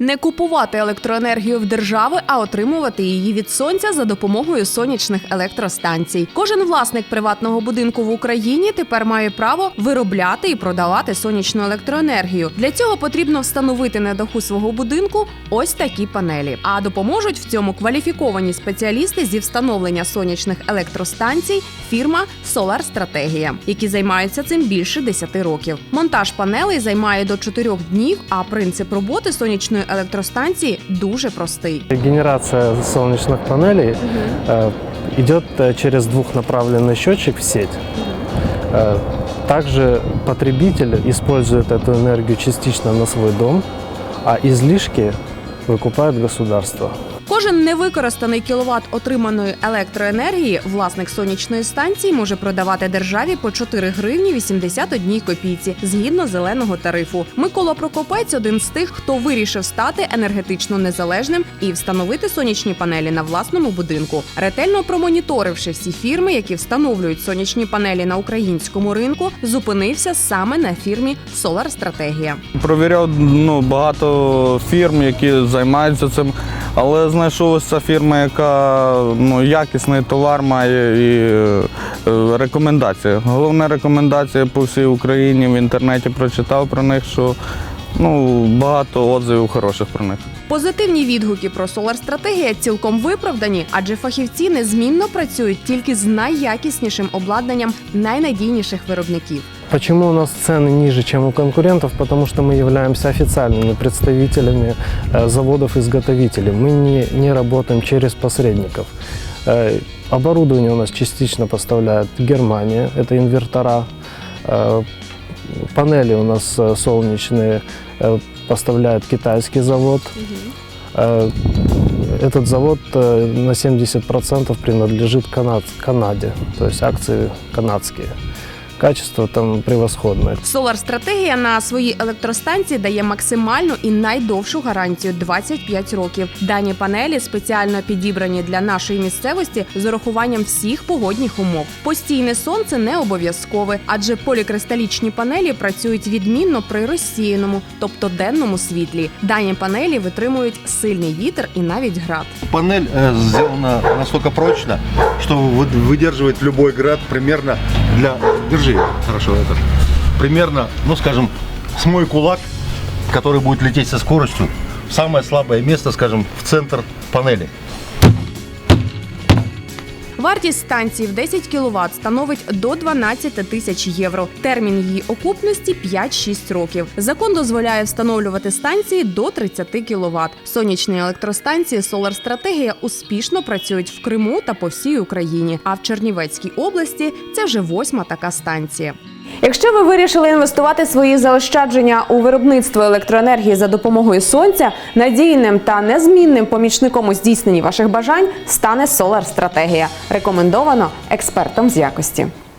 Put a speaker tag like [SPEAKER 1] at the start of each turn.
[SPEAKER 1] Не купувати електроенергію в держави, а отримувати її від сонця за допомогою сонячних електростанцій. Кожен власник приватного будинку в Україні тепер має право виробляти і продавати сонячну електроенергію. Для цього потрібно встановити на даху свого будинку ось такі панелі. А допоможуть в цьому кваліфіковані спеціалісти зі встановлення сонячних електростанцій фірма Solar Стратегія, які займаються цим більше 10 років. Монтаж панелей займає до 4 днів, а принцип роботи сонячної електростанції дуже простий.
[SPEAKER 2] Генерация солнечных панелей э, идет э, через двухнаправленный счетчик в сеть. Э, Также потребитель использует эту энергию частично на свой дом, а излишки выкупает государство.
[SPEAKER 1] Кожен невикористаний кіловат отриманої електроенергії власник сонячної станції може продавати державі по 4 гривні 81 копійці згідно зеленого тарифу. Микола Прокопець один з тих, хто вирішив стати енергетично незалежним і встановити сонячні панелі на власному будинку. Ретельно промоніторивши всі фірми, які встановлюють сонячні панелі на українському ринку, зупинився саме на фірмі Solar Стратегія.
[SPEAKER 3] Провіряв ну, багато фірм, які займаються цим, але знайшов фірма, яка ну, якісний товар має і е, рекомендації. Головна рекомендація по всій Україні в інтернеті прочитав про них, що ну, багато отзивів хороших про них.
[SPEAKER 1] Позитивні відгуки про Solar Стратегія цілком виправдані, адже фахівці незмінно працюють тільки з найякіснішим обладнанням найнадійніших виробників.
[SPEAKER 2] Почему у нас цены ниже, чем у конкурентов? Потому что мы являемся официальными представителями э, заводов-изготовителей. Мы не, не работаем через посредников. Э, Оборудование у нас частично поставляет Германия, это инвертора. Э, Панели у нас солнечные поставляет китайский завод. Этот завод на 70% принадлежит Канад- Канаде, то есть акции канадские. Качество там превосходное.
[SPEAKER 1] Solar Стратегія на своїй електростанції дає максимальну і найдовшу гарантію 25 років. Дані панелі спеціально підібрані для нашої місцевості з урахуванням всіх погодних умов. Постійне сонце не обов'язкове, адже полікристалічні панелі працюють відмінно при розсіяному, тобто денному світлі. Дані панелі витримують сильний вітер і навіть град.
[SPEAKER 4] Панель э, сделана настолько прочно, что вы- выдерживает любой град примерно для... Держи хорошо это. Примерно, ну скажем, с мой кулак, который будет лететь со скоростью, самое слабое место, скажем, в центр панели.
[SPEAKER 1] Вартість станції в 10 кВт становить до 12 тисяч євро. Термін її окупності 5-6 років. Закон дозволяє встановлювати станції до 30 кВт. Сонячні електростанції Solar Стратегія успішно працюють в Криму та по всій Україні. А в Чернівецькій області це вже восьма така станція. Якщо ви вирішили інвестувати свої заощадження у виробництво електроенергії за допомогою сонця, надійним та незмінним помічником у здійсненні ваших бажань стане Solar Стратегія. Рекомендовано експертом з якості.